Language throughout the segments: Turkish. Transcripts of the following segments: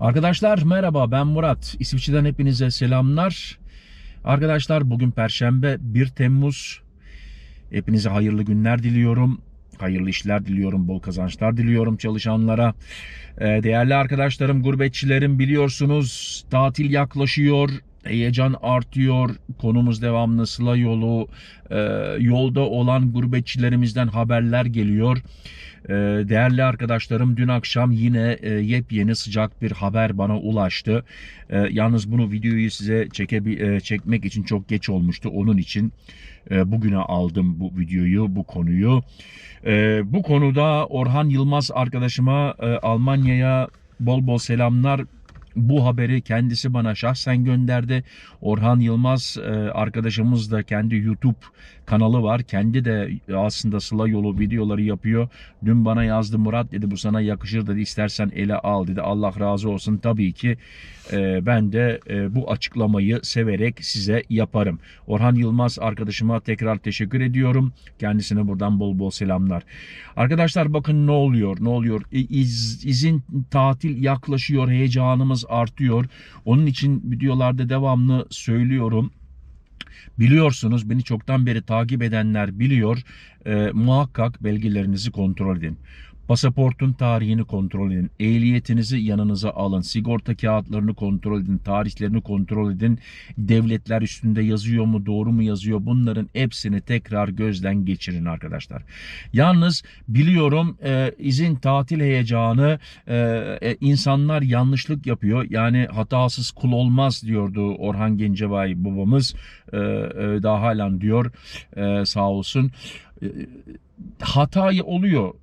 Arkadaşlar merhaba ben Murat. İsviçre'den hepinize selamlar. Arkadaşlar bugün Perşembe 1 Temmuz. Hepinize hayırlı günler diliyorum. Hayırlı işler diliyorum, bol kazançlar diliyorum çalışanlara. Ee, Değerli arkadaşlarım, gurbetçilerim biliyorsunuz tatil yaklaşıyor. Heyecan artıyor. Konumuz devamlı Sıla yolu. Ee, yolda olan gurbetçilerimizden haberler geliyor. Ee, Değerli arkadaşlarım dün akşam yine e, yepyeni sıcak bir haber bana ulaştı. Ee, Yalnız bunu videoyu size çekebi e, çekmek için çok geç olmuştu. Onun için e, bugüne aldım bu videoyu, bu konuyu. Ee, Bu konuda Orhan Yılmaz arkadaşıma e, Almanya'ya bol bol selamlar. Bu haberi kendisi bana şahsen gönderdi. Orhan Yılmaz e, arkadaşımız da kendi YouTube kanalı var. Kendi de aslında Sıla yolu videoları yapıyor. Dün bana yazdı Murat dedi bu sana yakışır dedi istersen ele al dedi. Allah razı olsun tabii ki e, ben de e, bu açıklamayı severek size yaparım. Orhan Yılmaz arkadaşıma tekrar teşekkür ediyorum. Kendisine buradan bol bol selamlar. Arkadaşlar bakın ne oluyor ne oluyor İz, izin tatil yaklaşıyor heyecanımız artıyor. Onun için videolarda devamlı söylüyorum. Biliyorsunuz beni çoktan beri takip edenler biliyor. Ee, muhakkak belgelerinizi kontrol edin. Pasaportun tarihini kontrol edin. Ehliyetinizi yanınıza alın. Sigorta kağıtlarını kontrol edin. Tarihlerini kontrol edin. Devletler üstünde yazıyor mu, doğru mu yazıyor? Bunların hepsini tekrar gözden geçirin arkadaşlar. Yalnız biliyorum e, izin tatil heyecanı e, e, insanlar yanlışlık yapıyor. Yani hatasız kul olmaz diyordu Orhan Gencebay babamız. E, e, daha halen diyor e, sağ olsun. E, hata oluyor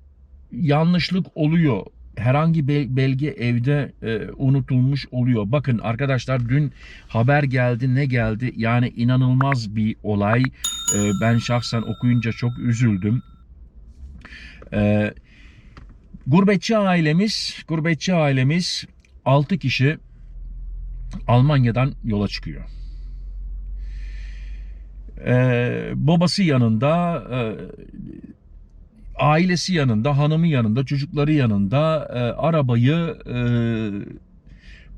yanlışlık oluyor. Herhangi belge evde e, unutulmuş oluyor. Bakın arkadaşlar dün haber geldi ne geldi? Yani inanılmaz bir olay. E, ben şahsen okuyunca çok üzüldüm. E, gurbetçi ailemiz, gurbetçi ailemiz 6 kişi Almanya'dan yola çıkıyor. E, babası yanında, ailesi yanında, hanımı yanında, çocukları yanında e, arabayı e,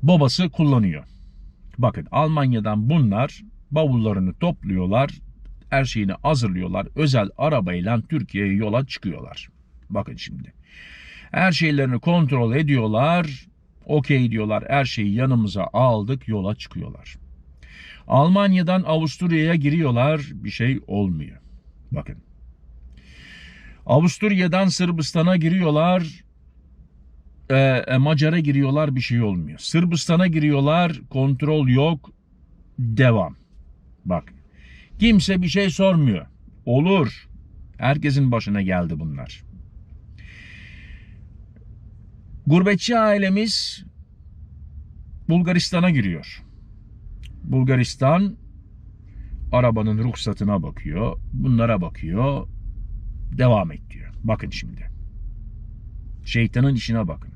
babası kullanıyor. Bakın Almanya'dan bunlar bavullarını topluyorlar, her şeyini hazırlıyorlar. Özel arabayla Türkiye'ye yola çıkıyorlar. Bakın şimdi. Her şeylerini kontrol ediyorlar. Okey diyorlar. Her şeyi yanımıza aldık. Yola çıkıyorlar. Almanya'dan Avusturya'ya giriyorlar. Bir şey olmuyor. Bakın. Avusturya'dan Sırbistan'a giriyorlar. E, e, Macar'a giriyorlar bir şey olmuyor. Sırbistan'a giriyorlar kontrol yok. Devam. Bak. Kimse bir şey sormuyor. Olur. Herkesin başına geldi bunlar. Gurbetçi ailemiz Bulgaristan'a giriyor. Bulgaristan arabanın ruhsatına bakıyor. Bunlara bakıyor devam et diyor. Bakın şimdi. Şeytanın işine bakın.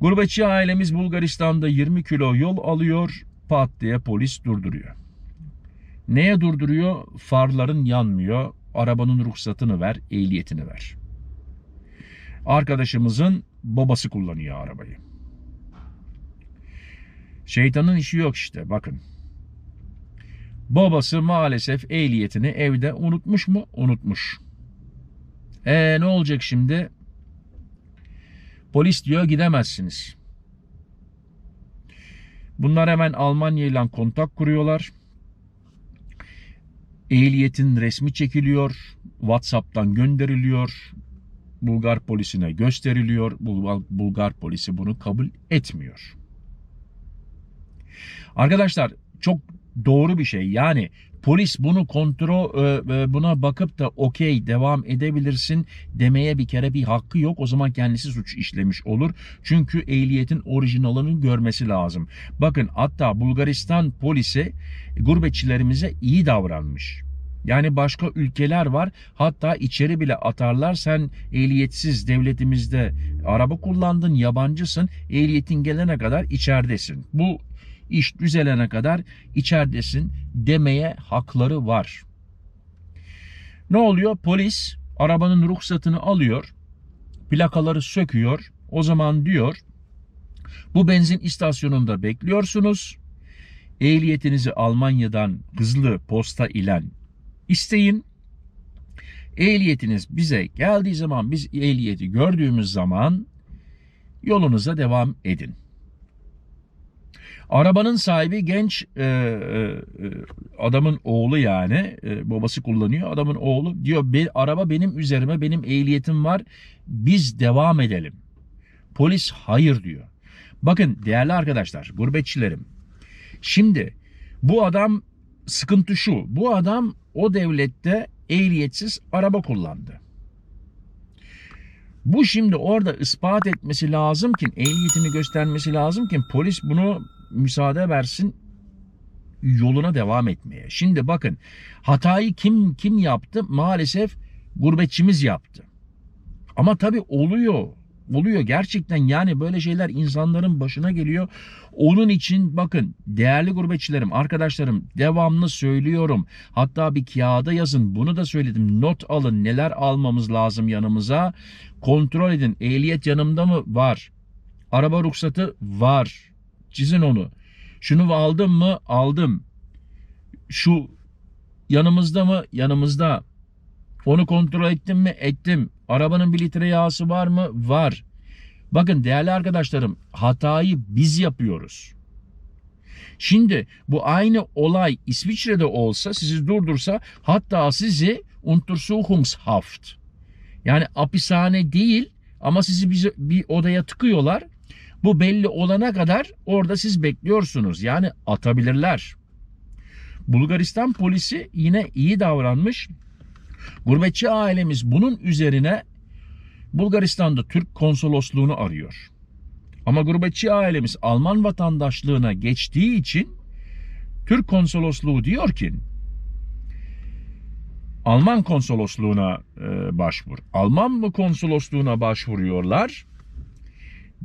Gurbetçi ailemiz Bulgaristan'da 20 kilo yol alıyor. Pat diye polis durduruyor. Neye durduruyor? Farların yanmıyor. Arabanın ruhsatını ver, ehliyetini ver. Arkadaşımızın babası kullanıyor arabayı. Şeytanın işi yok işte bakın. Babası maalesef ehliyetini evde unutmuş mu? Unutmuş. E ne olacak şimdi? Polis diyor gidemezsiniz. Bunlar hemen Almanya ile kontak kuruyorlar. Ehliyetin resmi çekiliyor. WhatsApp'tan gönderiliyor. Bulgar polisine gösteriliyor. Bulgar polisi bunu kabul etmiyor. Arkadaşlar çok doğru bir şey. Yani polis bunu kontrol e, buna bakıp da okey devam edebilirsin demeye bir kere bir hakkı yok. O zaman kendisi suç işlemiş olur. Çünkü ehliyetin orijinalını görmesi lazım. Bakın hatta Bulgaristan polisi gurbetçilerimize iyi davranmış. Yani başka ülkeler var. Hatta içeri bile atarlar. Sen ehliyetsiz devletimizde araba kullandın, yabancısın. Ehliyetin gelene kadar içeridesin. Bu iş düzelene kadar içeridesin demeye hakları var. Ne oluyor? Polis arabanın ruhsatını alıyor, plakaları söküyor. O zaman diyor Bu benzin istasyonunda bekliyorsunuz. Ehliyetinizi Almanya'dan hızlı posta ile isteyin. Ehliyetiniz bize geldiği zaman biz ehliyeti gördüğümüz zaman yolunuza devam edin. Arabanın sahibi genç e, e, e, adamın oğlu yani e, babası kullanıyor adamın oğlu diyor "Be- araba benim üzerime benim ehliyetim var biz devam edelim. Polis hayır diyor. Bakın değerli arkadaşlar gurbetçilerim şimdi bu adam sıkıntı şu bu adam o devlette ehliyetsiz araba kullandı. Bu şimdi orada ispat etmesi lazım ki ehliyetini göstermesi lazım ki polis bunu müsaade versin yoluna devam etmeye. Şimdi bakın hatayı kim kim yaptı? Maalesef gurbetçimiz yaptı. Ama tabii oluyor. Oluyor gerçekten yani böyle şeyler insanların başına geliyor. Onun için bakın değerli gurbetçilerim, arkadaşlarım devamlı söylüyorum. Hatta bir kağıda yazın bunu da söyledim. Not alın neler almamız lazım yanımıza. Kontrol edin ehliyet yanımda mı? Var. Araba ruhsatı var. Çizin onu. Şunu aldım mı? Aldım. Şu yanımızda mı? Yanımızda. Onu kontrol ettim mi? Ettim. Arabanın bir litre yağısı var mı? Var. Bakın değerli arkadaşlarım hatayı biz yapıyoruz. Şimdi bu aynı olay İsviçre'de olsa sizi durdursa hatta sizi Untersuchungshaft yani hapishane değil ama sizi bir, odaya tıkıyorlar. Bu belli olana kadar orada siz bekliyorsunuz. Yani atabilirler. Bulgaristan polisi yine iyi davranmış. Gurbetçi ailemiz bunun üzerine Bulgaristan'da Türk konsolosluğunu arıyor. Ama gurbetçi ailemiz Alman vatandaşlığına geçtiği için Türk konsolosluğu diyor ki Alman konsolosluğuna e, başvur. Alman mı konsolosluğuna başvuruyorlar?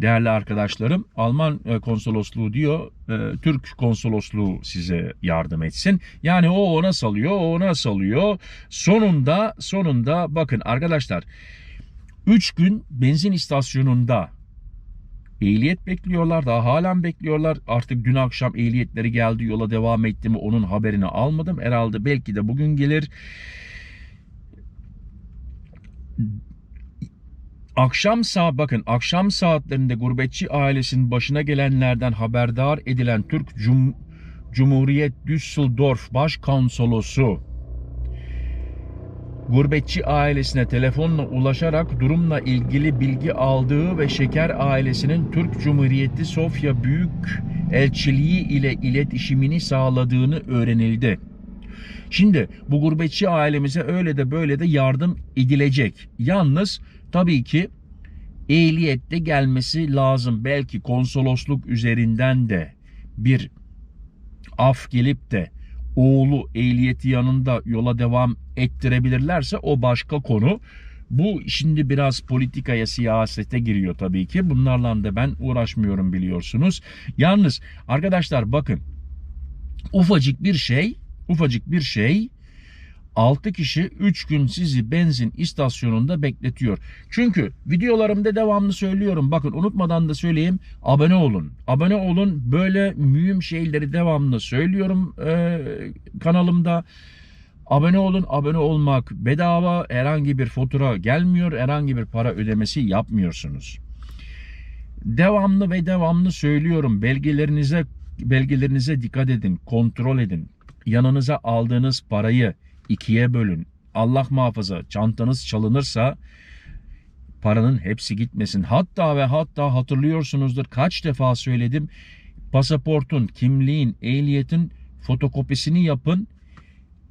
Değerli arkadaşlarım Alman e, konsolosluğu diyor e, Türk konsolosluğu size yardım etsin. Yani o ona salıyor, o ona salıyor. Sonunda sonunda bakın arkadaşlar 3 gün benzin istasyonunda ehliyet bekliyorlar. Daha halen bekliyorlar. Artık dün akşam ehliyetleri geldi yola devam etti mi onun haberini almadım. Herhalde belki de bugün gelir. Akşam saat bakın akşam saatlerinde gurbetçi ailesinin başına gelenlerden haberdar edilen Türk Cum Cumhuriyet Düsseldorf Başkonsolosu gurbetçi ailesine telefonla ulaşarak durumla ilgili bilgi aldığı ve Şeker ailesinin Türk Cumhuriyeti Sofya Büyük Elçiliği ile iletişimini sağladığını öğrenildi. Şimdi bu gurbetçi ailemize öyle de böyle de yardım edilecek. Yalnız tabii ki ehliyette gelmesi lazım. Belki konsolosluk üzerinden de bir af gelip de oğlu ehliyeti yanında yola devam ettirebilirlerse o başka konu. Bu şimdi biraz politikaya, siyasete giriyor tabii ki. Bunlarla da ben uğraşmıyorum biliyorsunuz. Yalnız arkadaşlar bakın ufacık bir şey, ufacık bir şey 6 kişi 3 gün sizi benzin istasyonunda bekletiyor. Çünkü videolarımda devamlı söylüyorum. Bakın unutmadan da söyleyeyim. Abone olun. Abone olun. Böyle mühim şeyleri devamlı söylüyorum e, kanalımda. Abone olun. Abone olmak bedava. Herhangi bir fatura gelmiyor. Herhangi bir para ödemesi yapmıyorsunuz. Devamlı ve devamlı söylüyorum. Belgelerinize belgelerinize dikkat edin. Kontrol edin. Yanınıza aldığınız parayı ikiye bölün. Allah muhafaza çantanız çalınırsa paranın hepsi gitmesin. Hatta ve hatta hatırlıyorsunuzdur kaç defa söyledim. Pasaportun, kimliğin, ehliyetin fotokopisini yapın.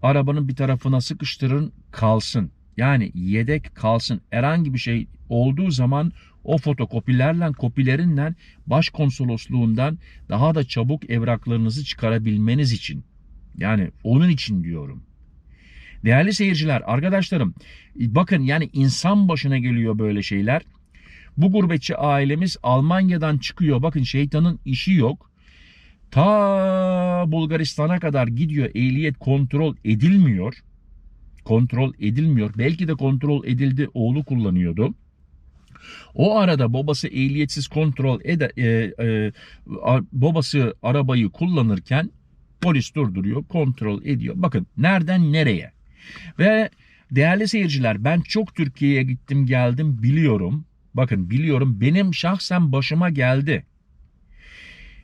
Arabanın bir tarafına sıkıştırın kalsın. Yani yedek kalsın. Herhangi bir şey olduğu zaman o fotokopilerle, kopilerinle başkonsolosluğundan daha da çabuk evraklarınızı çıkarabilmeniz için. Yani onun için diyorum. Değerli seyirciler, arkadaşlarım bakın yani insan başına geliyor böyle şeyler. Bu gurbetçi ailemiz Almanya'dan çıkıyor. Bakın şeytanın işi yok. Ta Bulgaristan'a kadar gidiyor. Ehliyet kontrol edilmiyor. Kontrol edilmiyor. Belki de kontrol edildi. Oğlu kullanıyordu. O arada babası ehliyetsiz kontrol ede, e, e, babası arabayı kullanırken polis durduruyor, kontrol ediyor. Bakın nereden nereye? Ve değerli seyirciler ben çok Türkiye'ye gittim geldim biliyorum. Bakın biliyorum benim şahsen başıma geldi.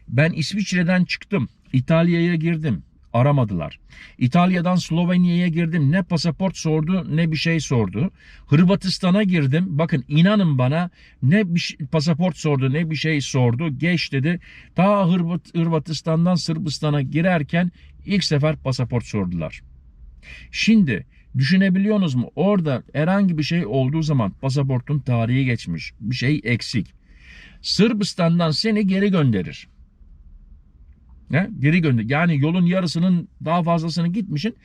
Ben İsviçre'den çıktım. İtalya'ya girdim. Aramadılar. İtalya'dan Slovenya'ya girdim. Ne pasaport sordu ne bir şey sordu. Hırvatistan'a girdim. Bakın inanın bana ne bir şey- pasaport sordu ne bir şey sordu. Geç dedi. Ta Hırvat, Hırvatistan'dan Sırbistan'a girerken ilk sefer pasaport sordular. Şimdi düşünebiliyorsunuz mu? Orada herhangi bir şey olduğu zaman pasaportun tarihi geçmiş. Bir şey eksik. Sırbistan'dan seni geri gönderir. Ne? Geri gönder. Yani yolun yarısının daha fazlasını gitmişin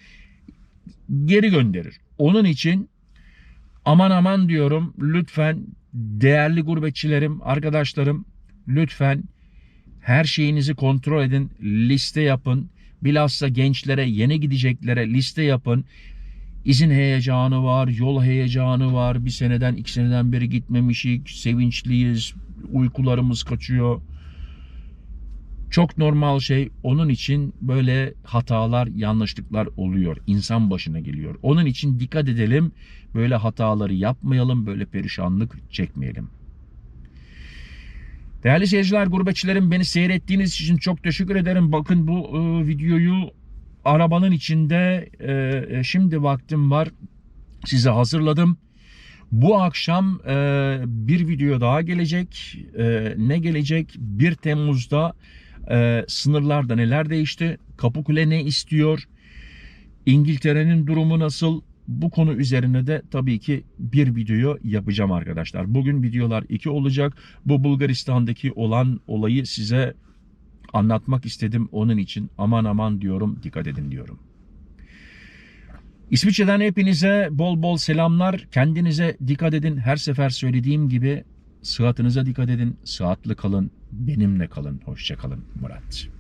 geri gönderir. Onun için aman aman diyorum lütfen değerli gurbetçilerim, arkadaşlarım lütfen her şeyinizi kontrol edin, liste yapın. Bilhassa gençlere, yeni gideceklere liste yapın. İzin heyecanı var, yol heyecanı var. Bir seneden, iki seneden beri gitmemişik, sevinçliyiz, uykularımız kaçıyor. Çok normal şey. Onun için böyle hatalar, yanlışlıklar oluyor. İnsan başına geliyor. Onun için dikkat edelim. Böyle hataları yapmayalım, böyle perişanlık çekmeyelim. Değerli seyirciler, gurbetçilerim beni seyrettiğiniz için çok teşekkür ederim. Bakın bu e, videoyu arabanın içinde e, e, şimdi vaktim var. Size hazırladım. Bu akşam e, bir video daha gelecek. E, ne gelecek? 1 Temmuz'da e, sınırlarda neler değişti? Kapıkule ne istiyor? İngiltere'nin durumu nasıl? Bu konu üzerine de tabii ki bir video yapacağım arkadaşlar. Bugün videolar iki olacak. Bu Bulgaristan'daki olan olayı size anlatmak istedim. Onun için aman aman diyorum, dikkat edin diyorum. İsviçre'den hepinize bol bol selamlar. Kendinize dikkat edin. Her sefer söylediğim gibi sıhhatinize dikkat edin. Sıhhatli kalın. Benimle kalın. Hoşça kalın. Murat.